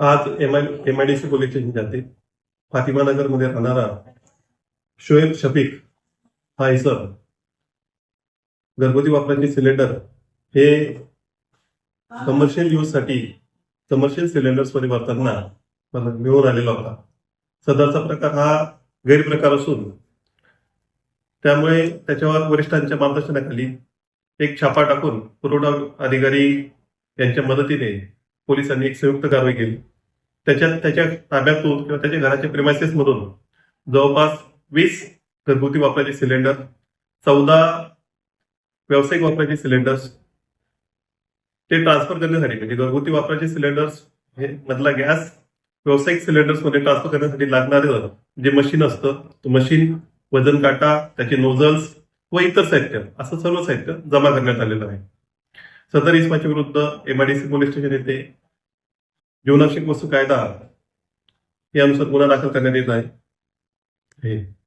आज M I M I D C police station जाते. फातिमा नगरमध्ये राहणारा शोएब शफीक हा इसर घरगुती वापराचे सिलेंडर हे कमर्शियल यूजसाठी कमर्शियल सिलेंडर्समध्ये भरताना मला मिळून आलेला होता. सदरचा प्रकार हा गैरप्रकार असून त्यामुळे त्याच्यावर वरिष्ठांच्या मार्गदर्शनाखाली एक छापा टाकून पुरवठा अधिकारी यांच्या मदतीने पोलिसांनी एक संयुक्त कारवाई केली. त्याच्यात त्याच्या ताब्यातून किंवा त्याच्या घराच्या प्रिमायसेस मधून जवळपास वीस घरगुती वापराचे सिलेंडर चौदा व्यावसायिक वापराचे सिलेंडर्स ते ट्रान्सफर करण्यासाठी म्हणजे घरगुती वापराचे सिलेंडर्स हे मधला गॅस व्यावसायिक सिलेंडर्समध्ये ट्रान्सफर करण्यासाठी लागणारं जे मशीन असतं तो मशीन वजन काटा त्याचे नोझल्स व इतर साहित्य असं सर्व साहित्य जमा करण्यात आलेलं आहे. सदर इस्माच्या विरुद्ध एमआयडीसी पोलीस स्टेशन येथे जीवनावश्यक वस्तू कायदा यानुसार गुन्हा दाखल करण्यात येत आहे. हे